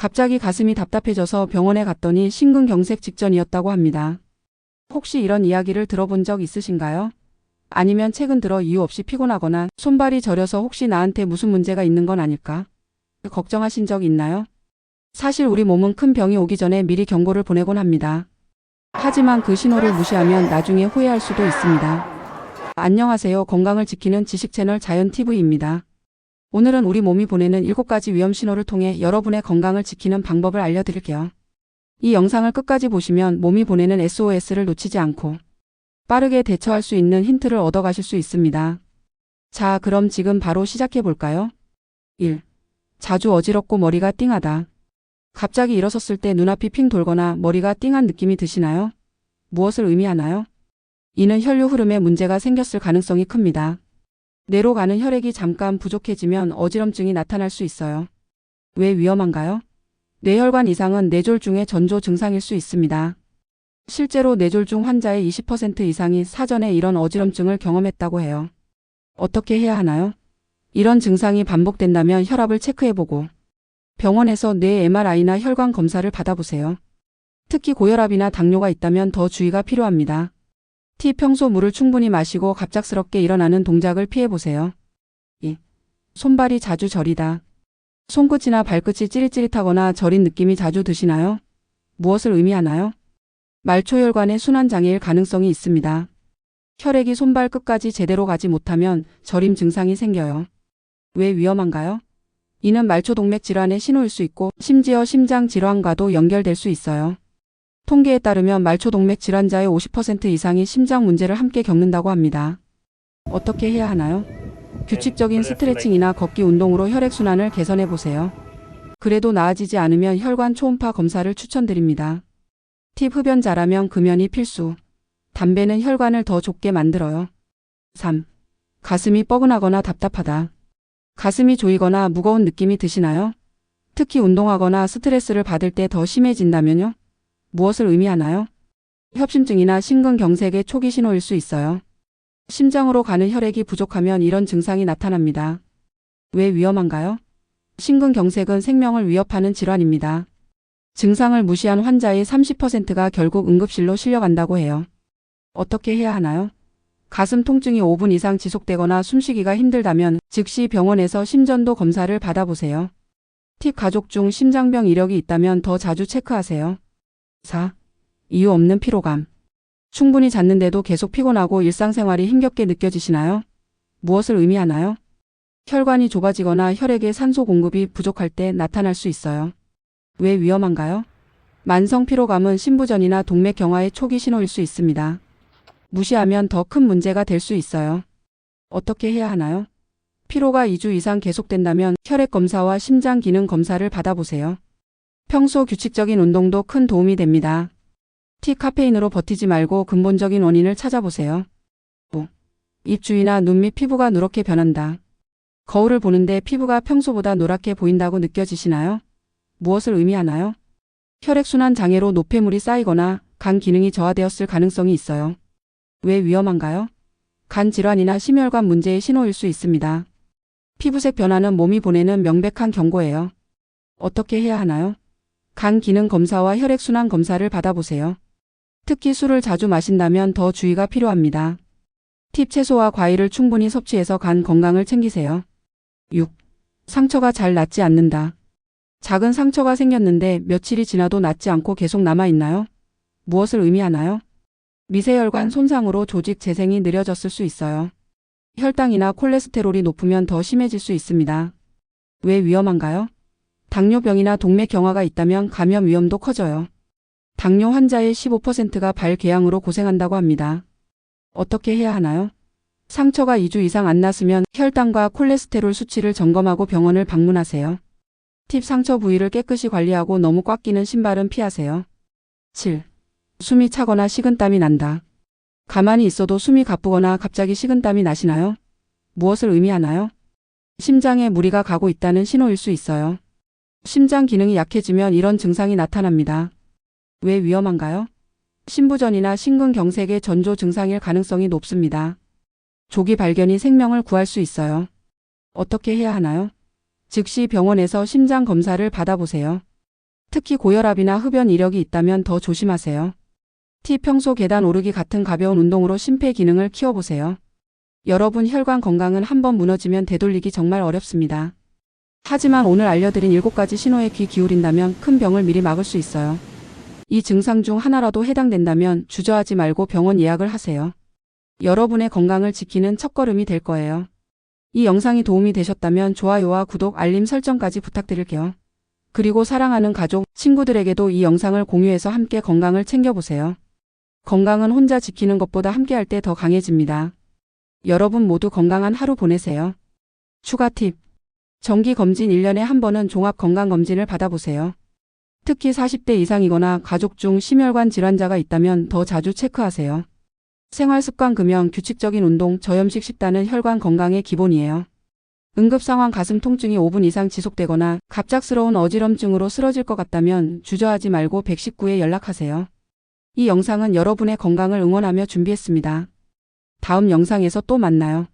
갑자기 가슴이 답답해져서 병원에 갔더니 심근경색 직전이었다고 합니다. 혹시 이런 이야기를 들어본 적 있으신가요? 아니면 최근 들어 이유 없이 피곤하거나 손발이 저려서 혹시 나한테 무슨 문제가 있는 건 아닐까? 걱정하신 적 있나요? 사실 우리 몸은 큰 병이 오기 전에 미리 경고를 보내곤 합니다. 하지만 그 신호를 무시하면 나중에 후회할 수도 있습니다. 안녕하세요. 건강을 지키는 지식 채널 자연TV입니다. 오늘은 우리 몸이 보내는 7가지 위험 신호를 통해 여러분의 건강을 지키는 방법을 알려드릴게요. 이 영상을 끝까지 보시면 몸이 보내는 SOS를 놓치지 않고 빠르게 대처할 수 있는 힌트를 얻어가실 수 있습니다. 자, 그럼 지금 바로 시작해 볼까요? 1. 자주 어지럽고 머리가 띵하다. 갑자기 일어섰을 때 눈앞이 핑 돌거나 머리가 띵한 느낌이 드시나요? 무엇을 의미하나요? 이는 혈류 흐름에 문제가 생겼을 가능성이 큽니다. 뇌로 가는 혈액이 잠깐 부족해지면 어지럼증이 나타날 수 있어요. 왜 위험한가요? 뇌혈관 이상은 뇌졸중의 전조 증상일 수 있습니다. 실제로 뇌졸중 환자의 20% 이상이 사전에 이런 어지럼증을 경험했다고 해요. 어떻게 해야 하나요? 이런 증상이 반복된다면 혈압을 체크해보고 병원에서 뇌 MRI나 혈관 검사를 받아보세요. 특히 고혈압이나 당뇨가 있다면 더 주의가 필요합니다. T 평소 물을 충분히 마시고 갑작스럽게 일어나는 동작을 피해보세요. 2. 손발이 자주 저리다. 손끝이나 발끝이 찌릿찌릿하거나 저린 느낌이 자주 드시나요? 무엇을 의미하나요? 말초혈관의 순환 장애일 가능성이 있습니다. 혈액이 손발 끝까지 제대로 가지 못하면 저림 증상이 생겨요. 왜 위험한가요? 이는 말초동맥 질환의 신호일 수 있고 심지어 심장 질환과도 연결될 수 있어요. 통계에 따르면 말초동맥 질환자의 50% 이상이 심장 문제를 함께 겪는다고 합니다. 어떻게 해야 하나요? 규칙적인 스트레칭이나 걷기 운동으로 혈액순환을 개선해 보세요. 그래도 나아지지 않으면 혈관 초음파 검사를 추천드립니다. 팁 흡연자라면 금연이 필수. 담배는 혈관을 더 좁게 만들어요. 3. 가슴이 뻐근하거나 답답하다. 가슴이 조이거나 무거운 느낌이 드시나요? 특히 운동하거나 스트레스를 받을 때 더 심해진다면요? 무엇을 의미하나요? 협심증이나 심근경색의 초기 신호일 수 있어요. 심장으로 가는 혈액이 부족하면 이런 증상이 나타납니다. 왜 위험한가요? 심근경색은 생명을 위협하는 질환입니다. 증상을 무시한 환자의 30%가 결국 응급실로 실려간다고 해요. 어떻게 해야 하나요? 가슴 통증이 5분 이상 지속되거나 숨쉬기가 힘들다면 즉시 병원에서 심전도 검사를 받아보세요. 팁 가족 중 심장병 이력이 있다면 더 자주 체크하세요. 4. 이유 없는 피로감. 충분히 잤는데도 계속 피곤하고 일상생활이 힘겹게 느껴지시나요? 무엇을 의미하나요? 혈관이 좁아지거나 혈액의 산소 공급이 부족할 때 나타날 수 있어요. 왜 위험한가요? 만성 피로감은 신부전이나 동맥 경화의 초기 신호일 수 있습니다. 무시하면 더 큰 문제가 될 수 있어요. 어떻게 해야 하나요? 피로가 2주 이상 계속된다면 혈액 검사와 심장 기능 검사를 받아보세요. 평소 규칙적인 운동도 큰 도움이 됩니다. 티 카페인으로 버티지 말고 근본적인 원인을 찾아보세요. 5. 입 주위나 눈 밑 피부가 누렇게 변한다. 거울을 보는데 피부가 평소보다 노랗게 보인다고 느껴지시나요? 무엇을 의미하나요? 혈액순환 장애로 노폐물이 쌓이거나 간 기능이 저하되었을 가능성이 있어요. 왜 위험한가요? 간 질환이나 심혈관 문제의 신호일 수 있습니다. 피부색 변화는 몸이 보내는 명백한 경고예요. 어떻게 해야 하나요? 간 기능 검사와 혈액순환 검사를 받아보세요. 특히 술을 자주 마신다면 더 주의가 필요합니다. 팁 채소와 과일을 충분히 섭취해서 간 건강을 챙기세요. 6. 상처가 잘 낫지 않는다. 작은 상처가 생겼는데 며칠이 지나도 낫지 않고 계속 남아있나요? 무엇을 의미하나요? 미세혈관 손상으로 조직 재생이 느려졌을 수 있어요. 혈당이나 콜레스테롤이 높으면 더 심해질 수 있습니다. 왜 위험한가요? 당뇨병이나 동맥 경화가 있다면 감염 위험도 커져요. 당뇨 환자의 15%가 발궤양으로 고생한다고 합니다. 어떻게 해야 하나요? 상처가 2주 이상 안 났으면 혈당과 콜레스테롤 수치를 점검하고 병원을 방문하세요. 팁 상처 부위를 깨끗이 관리하고 너무 꽉 끼는 신발은 피하세요. 7. 숨이 차거나 식은땀이 난다. 가만히 있어도 숨이 가쁘거나 갑자기 식은땀이 나시나요? 무엇을 의미하나요? 심장에 무리가 가고 있다는 신호일 수 있어요. 심장 기능이 약해지면 이런 증상이 나타납니다. 왜 위험한가요? 신부전이나 심근경색의 전조 증상일 가능성이 높습니다. 조기 발견이 생명을 구할 수 있어요. 어떻게 해야 하나요? 즉시 병원에서 심장 검사를 받아보세요. 특히 고혈압이나 흡연 이력이 있다면 더 조심하세요. T 평소 계단 오르기 같은 가벼운 운동으로 심폐 기능을 키워보세요. 여러분 혈관 건강은 한번 무너지면 되돌리기 정말 어렵습니다. 하지만 오늘 알려드린 7가지 신호에 귀 기울인다면 큰 병을 미리 막을 수 있어요. 이 증상 중 하나라도 해당된다면 주저하지 말고 병원 예약을 하세요. 여러분의 건강을 지키는 첫걸음이 될 거예요. 이 영상이 도움이 되셨다면 좋아요와 구독, 알림 설정까지 부탁드릴게요. 그리고 사랑하는 가족, 친구들에게도 이 영상을 공유해서 함께 건강을 챙겨보세요. 건강은 혼자 지키는 것보다 함께할 때 더 강해집니다. 여러분 모두 건강한 하루 보내세요. 추가 팁. 정기 검진 1년에 한 번은 종합 건강 검진을 받아보세요. 특히 40대 이상이거나 가족 중 심혈관 질환자가 있다면 더 자주 체크하세요. 생활 습관 금연, 규칙적인 운동, 저염식 식단은 혈관 건강의 기본이에요. 응급 상황 가슴 통증이 5분 이상 지속되거나 갑작스러운 어지럼증으로 쓰러질 것 같다면 주저하지 말고 119에 연락하세요. 이 영상은 여러분의 건강을 응원하며 준비했습니다. 다음 영상에서 또 만나요.